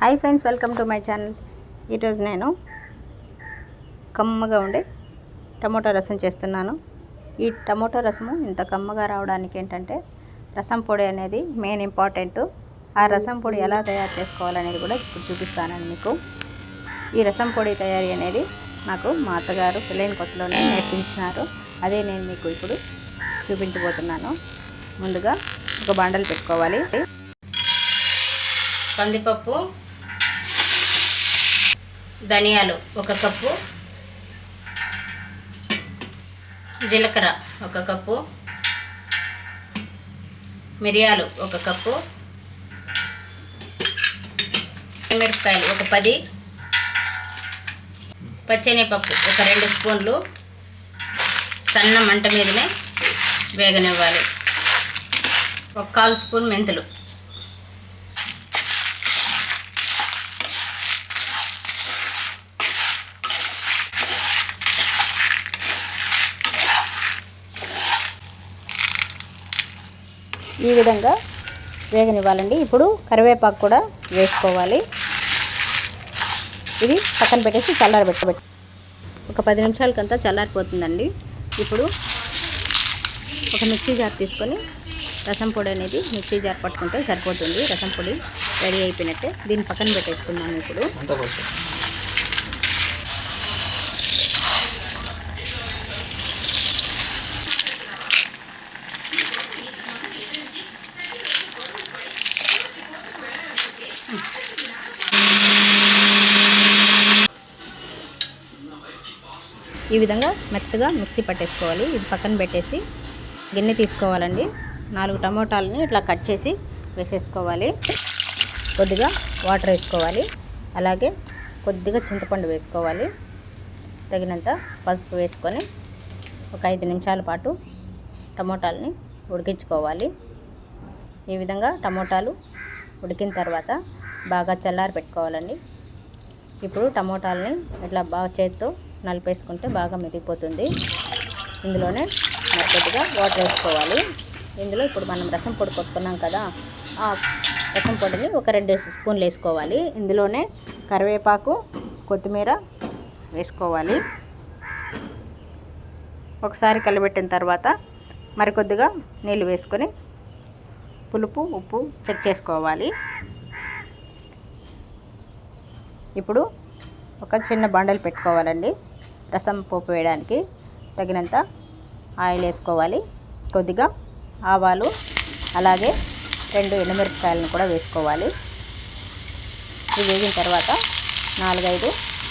Hi friends welcome to my channel. ఈరోజు నేను కమ్మగా ఉండే టమోటా రసం చేస్తున్నాను. ఈ టమోటా రసము ఇంత కమ్మగా రావడానికి ఏంటంటే రసం పొడి అనేది మెయిన్ ఇంపార్టెంట్. ఆ రసం పొడి ఎలా తయారు చేసుకోవాలనేది కూడా ఇప్పుడు చూపిస్తానండి మీకు. ఈ రసం పొడి తయారీ అనేది నాకు మా అత్తగారు పెళ్ళైన కొత్తలోనే నేర్పించినారు. అదే నేను మీకు ఇప్పుడు చూపించబోతున్నాను. ముందుగా ఒక బండలు పెట్టుకోవాలి. కందిపప్పు ధనియాలు ఒక కప్పు. జీలకర్ర ఒక కప్పు. మిరియాలు ఒక కప్పు. మిరపకాయలు ఒక పది. పచ్చనిపప్పు ఒక రెండు స్పూన్లు. సన్న మంట మీదనే వేగనివ్వాలి. ఒక కాలు స్పూన్ మెంతులు. ఈ విధంగా వేగనివ్వాలండి. ఇప్పుడు కరివేపాకు కూడా వేసుకోవాలి. ఇది పక్కన పెట్టేసి చల్లారబెట్టబెట్టి ఒక పది నిమిషాలకంతా చల్లారిపోతుందండి. ఇప్పుడు ఒక మిక్సీ జార్ తీసుకొని రసం పొడి అనేది మిక్సీ జార్ పట్టుకుంటే సరిపోతుంది. రసం పొడి రెడీ అయిపోయినట్టే దీన్ని పక్కన పెట్టేసుకున్నాము ఇప్పుడు. ఈ విధంగా మెత్తగా మిక్సీ పట్టేసుకోవాలి. ఇది పక్కన పెట్టేసి గిన్నె తీసుకోవాలండి. నాలుగు టమోటాలని ఇట్లా కట్ చేసి వేసేసుకోవాలి. కొద్దిగా వాటర్ వేసుకోవాలి. అలాగే కొద్దిగా చింతపండు వేసుకోవాలి. తగినంత పసుపు వేసుకొని ఒక ఐదు నిమిషాల పాటు టమోటాలని ఉడికించుకోవాలి. ఈ విధంగా టమోటాలు ఉడికిన తర్వాత బాగా చల్లారి పెట్టుకోవాలండి ఇప్పుడు టమోటాలని ఇట్లా బాగా చేత్తో నలిపేసుకుంటే బాగా మెదిగిపోతుంది ఇందులోనే మరి కొద్దిగా వాటర్ వేసుకోవాలి. ఇందులో ఇప్పుడు మనం రసం పొడి కొట్టుకున్నాం కదా ఆ రసం పొడిని ఒక రెండు స్పూన్లు వేసుకోవాలి. ఇందులోనే కరివేపాకు కొత్తిమీర వేసుకోవాలి. ఒకసారి కలిపెట్టిన తర్వాత మరికొద్దిగా నీళ్ళు వేసుకొని పులుపు ఉప్పు చెక్ చేసుకోవాలి. ఇప్పుడు ఒక చిన్న బండలు పెట్టుకోవాలండి. రసం పోపు వేయడానికి తగినంత ఆయిల్ వేసుకోవాలి. కొద్దిగా ఆవాలు అలాగే రెండు ఎండుమిరపకాయలను కూడా వేసుకోవాలి. ఇవి వేగిన తర్వాత నాలుగైదు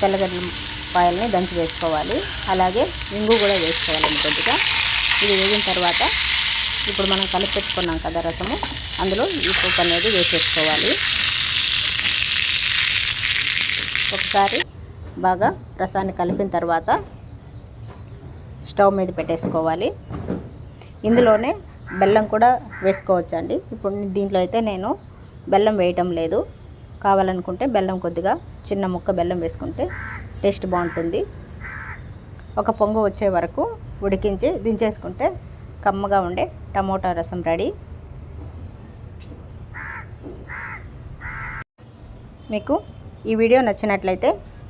తెల్లగడ్డల పాయల్ని దంచి వేసుకోవాలి. అలాగే ఇంగు కూడా వేసుకోవాలండి కొద్దిగా. ఇది వేగిన తర్వాత ఇప్పుడు మనం కలిపి పెట్టుకున్నాం కదా రసము అందులో ఈ పప్పు అనేది వేసేసుకోవాలి. ఒకసారి బాగా రసాన్ని కలిపిన తర్వాత స్టవ్ మీద పెట్టేసుకోవాలి. ఇందులోనే బెల్లం కూడా వేసుకోవచ్చండి. ఇప్పుడు దీంట్లో అయితే నేను బెల్లం వేయటం లేదు. కావాలనుకుంటే బెల్లం కొద్దిగా చిన్న ముక్క బెల్లం వేసుకుంటే టేస్ట్ బాగుంటుంది. ఒక పొంగు వచ్చే వరకు ఉడికించి దించేసుకుంటే కమ్మగా ఉండే టమోటా రసం రెడీ. మీకు ఈ వీడియో నచ్చినట్లయితే